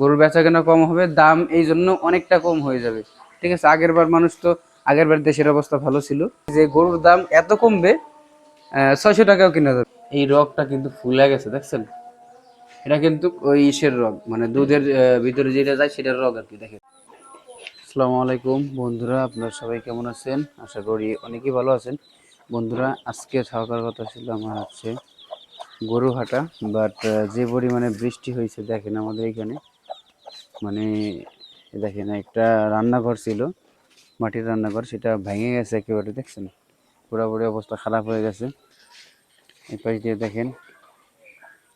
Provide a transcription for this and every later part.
গরুর বেচা কেনা কম হবে, দাম এই জন্য অনেকটা কম হয়ে যাবে। ঠিক আছে, আগের বার মানুষ তো, আগের বার দেশের অবস্থা ভালো ছিল। যে গরুর দাম এত কমবে ছয়শো টাকাও কিনা যাবে। এই রগটা কিন্তু ফুলে গেছে, দেখছেন? এটা কিন্তু ওই ইসের রগ মানে দুধের ভিতরে যেটা যায় সেটার রগ আর কি, দেখেন। আসসালামু আলাইকুম, বন্ধুরা, আপনারা সবাই কেমন আছেন? আশা করি অনেকেই ভালো আছেন। বন্ধুরা, আজকে থাকার কথা ছিল আমার হচ্ছে গরু হাটা বাট যে পরিমাণে বৃষ্টি হয়েছে, দেখেন আমাদের এখানে। মানে দেখেন একটা রান্নাঘর ছিল, মাটির রান্নাঘর, সেটা ভেঙে গেছে একেবারে, দেখছেন? পুরোপুরি অবস্থা খারাপ হয়ে গেছে। এই পাশ দিয়ে দেখেন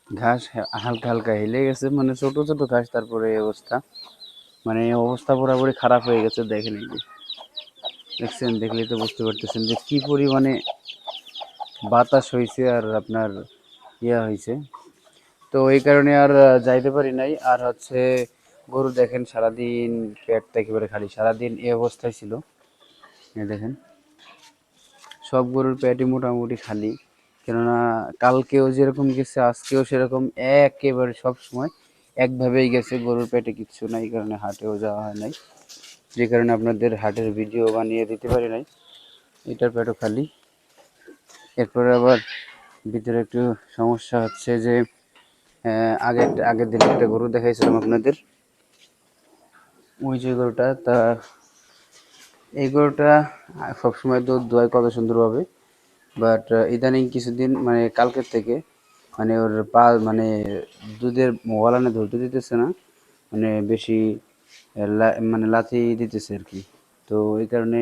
ঘাস হালকা হালকা হেলে গেছে মানে ছোট ছোট ঘাস, তারপরে এই অবস্থা। মানে অবস্থা পুরোপুরি খারাপ হয়ে গেছে, দেখেন এই দেখছেন? দেখলেই তো বুঝতে পারতেছেন যে কি পরিমাণে বাতাস হয়েছে আর আপনার ইয়া হয়েছে তো এই কারণে আর যাইতে পারি নাই। আর হচ্ছে গরু দেখেন, সারাদিন পেটটা একেবারে খালি। সারাদিন এই অবস্থায় ছিল। দেখেন, সব গরুর পেটই মোটামুটি খালি। কেননা কালকেও যেরকম গেছে, আজকেও সেরকম একেবারে সব সময় একভাবেই গেছে। গরুর পেটে কিচ্ছু নাই কারণে হাটেও যাওয়া হয় নাই। যে কারণে আপনাদের হাটের ভিডিও বানিয়ে দিতে পারি নাই। এটার পেটও খালি। এরপরে আবার ভিতরে একটু সমস্যা হচ্ছে যে আগের আগের দিন একটা গরু দেখাইছিলাম আপনাদের। ওই যে গরুটা, তা এই গরুটা সবসময় দুধ দোয় কত সুন্দরভাবে বাট ইদানিং কিছুদিন মানে কালকের থেকে মানে ওর পা মানে দুধের ওয়ালানে ধরতে দিতেছে না মানে বেশি মানে লাথি দিতেছে আর কি। তো এই কারণে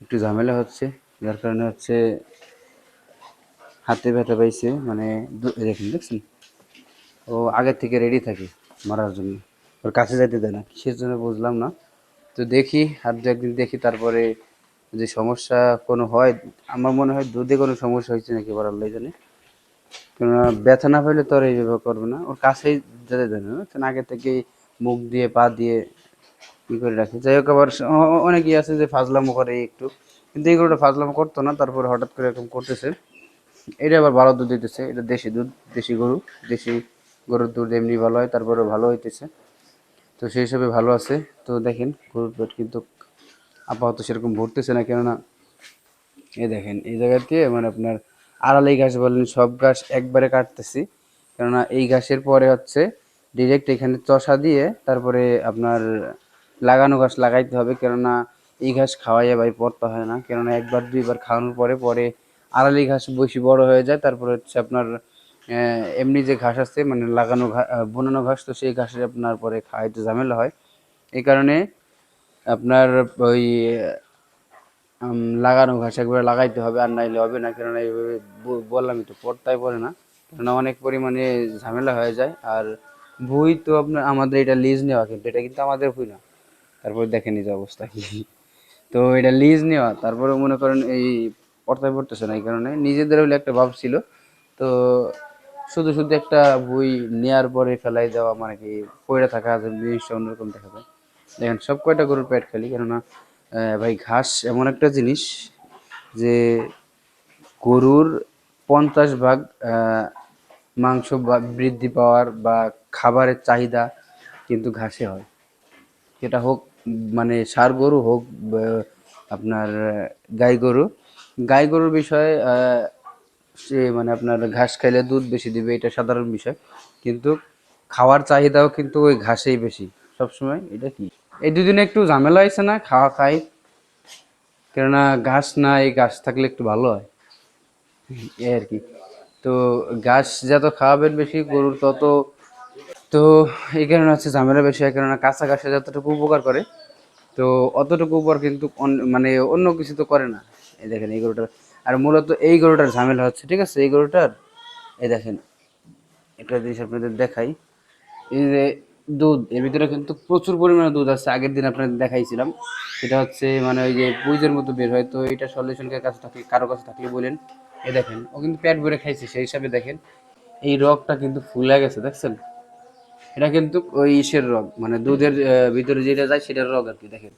একটু ঝামেলা হচ্ছে, যার কারণে হচ্ছে হাতে ব্যথা পাইছে মানে দেখেন, দেখছেন? ও আগের থেকে রেডি থাকে, মারার জন্য। ওর কাছে যাইতে দেয় না। কিসের জন্য বুঝলাম না। তো দেখি, আর দু একদিন দেখি তারপরে যদি সমস্যা কোনো হয়, আমার মনে হয় দুধে কোনো সমস্যা হয়েছে নাকি বলার জানে। কেননা ব্যথা না পাইলে তো আর এইভাবে করবে না। ওর কাছেই যেতে দেয় না? আগে থেকেই মুখ দিয়ে, পা দিয়ে ই করে রাখে। যাই হোক, আবার অনেকেই আছে যে ফাজলামো করে একটু। কিন্তু এগুলোটা ফাজলামো করতো না, তারপরে হঠাৎ করে এরকম করতেছে। এটা আবার ভালো দুধ দিতেছে। এটা দেশি দুধ, দেশি গরু, দেশি গরুর দুধ এমনি ভালো হয় তারপরে ভালো হইতেছে। তো সেই হিসাবে ভালো আছে। তো দেখেন, গরুর পেট কিন্তু আপাতত সেরকম ভরতেছে না, কেননা এই দেখেন, এই জায়গাতে মানে আপনার আড়ালি ঘাস বলেন, সব ঘাস একবারে কাটতেছি। কেননা এই ঘাসের পরে হচ্ছে ডিরেক্ট এখানে চষা দিয়ে তারপরে আপনার লাগানো ঘাস লাগাইতে হবে, কেননা এই ঘাস খাওয়াইয়া ভাই পড়তে হয় না। কেননা একবার, দুইবার খাওয়ানোর পরে পরে আড়ালি ঘাস বেশি বড় হয়ে যায়, তারপরে হচ্ছে আপনার এমনি যে ঘাস আছে মানে লাগানো বুনানো ঘাস, তো সেই ঘাসের আপনার পরে খাওয়াইতে ঝামেলা হয়। এই কারণে আপনার ওই লাগানো ঘাস একবারে লাগাইতে হবে, আর নাইলে হবে না। কেননা এইভাবে ব- বললামই তো পড়তাই পড়ে না। কেননা অনেক পরিমাণে ঝামেলা হয়ে যায়। আর ভুই তো আপনার, আমাদের এটা লিজ নেওয়া, কিন্তু এটা কিন্তু আমাদের ভুই না। তারপর দেখেন এই যে অবস্থা। কি তো এটা লিজ নেওয়া তারপরে মনে করেন এই পড়তাই পড়তেছে না, এই কারণে। নিজেদের হলে একটা ভাব ছিল। তো শুধু শুধু একটা বই নেয়ার পরে ফেলাই দেওয়া মানে কি পড়ে থাকা জিনিসটা অন্যরকম দেখা যায়। দেখেন, সব কয়টা গরুর পেট খালি, কেননা ভাই, ঘাস এমন একটা জিনিস যে গরুর পঞ্চাশ ভাগ মাংস বা- বৃদ্ধি পাওয়ার বা খাবারের চাহিদা কিন্তু ঘাসে হয়। সেটা হোক মানে ষাঁড় গরু হোক আপনার গাই গরু। গাই গরুর বিষয়ে মানে আপনার ঘাস খাইলে দুধ বেশি দিবে, এটা সাধারণ বিষয়। কিন্তু খাওয়ার চাহিদাও কিন্তু ওই ঘাসেই বেশি। সবসময় এটা কি? এই দুদিনে একটু ঝামেলা হয়েছে না, খাওয়া খাই। কেননা ঘাস না, এই ঘাস থাকলে একটু ভালো হয়। এই আর কি। তো ঘাস যত খাওয়াবেন বেশি, গরুর তত। তো এই কারণে হচ্ছে ঝামেলা বেশি হয়, কেননা কাঁচা ঘাসে যতটুকু উপকার করে, তো অতটুকু উপর কিন্তু মানে অন্য কিছু তো করে না। এই দেখেন এই গরুটার আর মূলত এই গরুটার ঝামেলা হচ্ছে, ঠিক আছে? এই গরুটার, এই দেখেন, একটা জিনিস আপনাদের দেখাই। এই যে দুধ, এর ভিতরে কিন্তু প্রচুর পরিমাণে দুধ আছে। আগের দিন আপনাদের দেখাইছিলাম। সেটা হচ্ছে মানে ওই যে পুইজের মতো বের হয়। তো এটা সলিউশনের কাছে থাকলে, কারও কাছে থাকলে বলেন। এ দেখেন, ও কিন্তু পেট ভরে খাইছে, সেই হিসাবে দেখেন। এই রগটা কিন্তু ফুলে গেছে, দেখছেন? এটা কিন্তু ওই ইসের রগ মানে দুধের ভিতরে যেটা যায় সেটার রগ আর কি, দেখেন।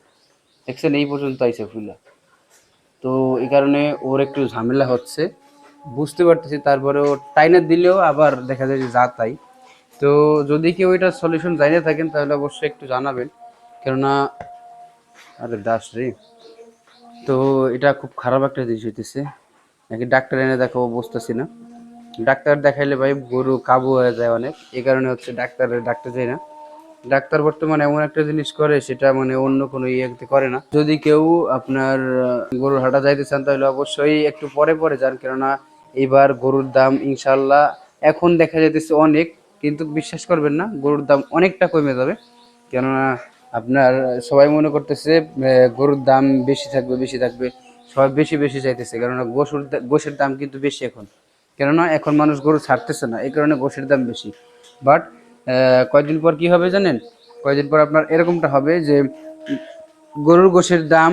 দেখছেন? এই পর্যন্ত আইছে ফুলা। এই কারণে ওর একটু ঝামেলা হচ্ছে। বুঝতে পারতেছি তারপরে ও টাইনার দিলেও আবার দেখা যায় যে যা তাই। তো যদি কেউ এটা সলিউশন জানিয়ে থাকেন, তাহলে অবশ্যই একটু জানাবেন। কেননা, আরে দাস রে। তো এটা খুব খারাপ একটা জিনিস হইতেছে। নাকি ডাক্তার এনে দেখাবো, বুঝতেছি না। ডাক্তার দেখাইলে ভাই গরু কাবু হয়ে যায় অনেক। এই কারণে হচ্ছে ডাক্তারের ডাক্তার যায় না। ডাক্তার বর্তমানে এমন একটা জিনিস করে, সেটা মানে অন্য কোনো ইয়েতে করে না। যদি কেউ আপনার গরুর হাটা যাইতে চান, তাহলে অবশ্যই একটু পরে পরে যান। কেননা এবার গরুর দাম ইনশাল্লাহ এখন দেখা যাইতেছে অনেক, কিন্তু বিশ্বাস করবেন না, গরুর দাম অনেকটা কমে যাবে। কেননা আপনার, সবাই মনে করতেছে গরুর দাম বেশি থাকবে বেশি থাকবে, সবাই বেশি বেশি চাইতেছে। কেননা গোসুর গোশের দাম কিন্তু বেশি এখন। কেননা এখন মানুষ গরু ছাড়তেছে না, এই কারণে গোশের দাম বেশি। বাট কয়েকদিন পর কি হবে জানেন? কয়েকদিন পর আপনার এরকমটা হবে যে গরুর গোশের দাম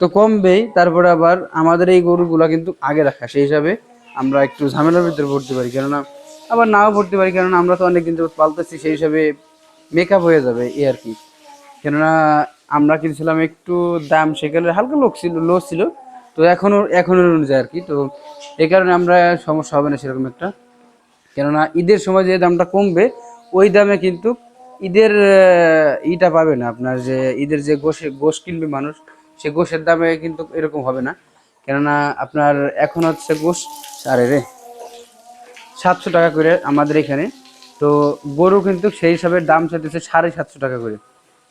তো কমবেই, তারপরে আবার আমাদের এই গরুগুলা কিন্তু আগে রাখা। সেই হিসাবে আমরা একটু ঝামেলার ভিতরে পড়তে পারি, কেননা আবার নাও পড়তে পারি, কেননা আমরা তো অনেক কিন্তু পালতেছি, সেই হিসাবে মেকআপ হয়ে যাবে এই আর কি। কেননা আমরা কিনছিলাম একটু দাম, সেখানে হালকা লোক ছিল লো ছিল। তো এখনও এখনও অনুযায়ী আর কি। তো এই কারণে আমরা সমস্যা হবে না সেরকম একটা। কেননা ঈদের সময় যে দামটা কমবে ওই দামে কিন্তু ঈদের ইটা পাবে না আপনার যে ঈদের যে গোশে, গোশ কিনবে মানুষ, সে গোশের দামে কিন্তু এরকম হবে না। কেননা আপনার এখন হচ্ছে গোশ, আরে রে, সাতশো টাকা করে আমাদের এখানে। তো গরু কিন্তু সেই হিসাবে দাম চাইতেছে সাড়ে সাতশো টাকা করে।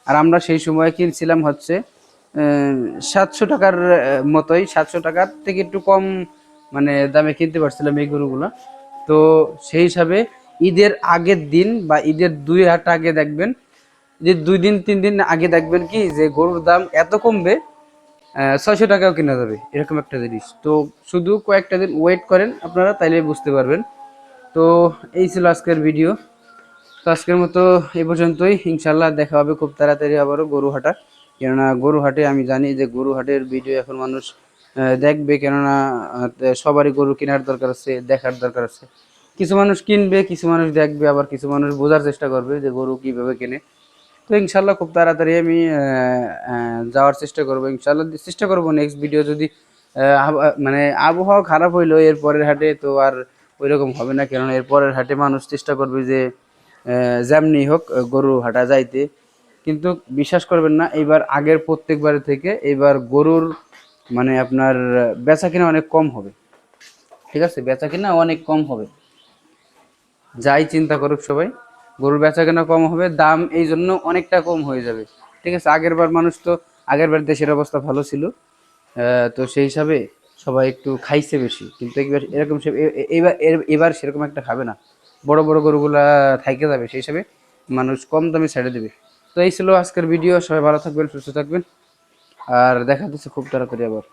আর আমরা সেই সময় কিনছিলাম হচ্ছে সাতশো টাকার মতোই, সাতশো টাকার থেকে একটু কম মানে দামে কিনতে পারছিলাম এই গরুগুলো। তো সেই হিসাবে ঈদের আগের দিন বা ঈদের দুই হাট আগে দেখবেন, যে দুই দিন, তিন দিন আগে দেখবেন কি, যে গরুর দাম এত কমবে ছয়শো টাকাও কেনা যাবে, এরকম একটা জিনিস। তো শুধু কয়েকটা দিন ওয়েট করেন আপনারা তাইলে বুঝতে পারবেন। তো এই ছিল আজকের ভিডিও তো আজকের মতো এই পর্যন্তই। ইনশাল্লাহ দেখা হবে খুব তাড়াতাড়ি আবারও গরু হাটা কেননা গরু হাটে আমি জানি যে গরু হাটের ভিডিও এখন মানুষ দেখবে, কেননা সবারই গরু কেনার দরকার আছে, দেখার দরকার আছে। কিছু মানুষ কিনবে, কিছু মানুষ দেখবে, আবার কিছু মানুষ বোঝার চেষ্টা করবে যে গরু কীভাবে কেনে। তো ইনশাল্লাহ খুব তাড়াতাড়ি আমি যাওয়ার চেষ্টা করব। ইনশাল্লাহ চেষ্টা করব নেক্সট ভিডিও যদি মানে আবহাওয়া খারাপ হইল, এর পরের হাটে তো আর ওই রকম হবে না। কেননা এর পরের হাটে মানুষ চেষ্টা করবে যে যেমনি হোক গরু হাঁটা যাইতে। কিন্তু বিশ্বাস করবেন না, এইবার আগের প্রত্যেকবারের থেকে এইবার গরুর মানে আপনার বেচা কিনা অনেক কম হবে। ঠিক আছে? বেচা কিনা অনেক কম হবে। যাই চিন্তা করুক সবাই, গরুর বেচা কেনা কম হবে, দাম এই জন্য অনেকটা কম হয়ে যাবে। ঠিক আছে, আগের বার মানুষ তো, আগের বার দেশের অবস্থা ভালো ছিল তো সেই হিসাবে সবাই একটু খাইছে বেশি। কিন্তু এবার এরকম এবার এবার সেরকম একটা খাবে না। বড় বড় গরুগুলা থাইকে যাবে, সেই হিসাবে মানুষ কম দামে ছেড়ে দেবে। তো এই ছিল আজকের ভিডিও সবাই ভালো থাকবেন, সুস্থ থাকবেন। আর দেখা দিচ্ছে খুব তাড়াতাড়ি আবার।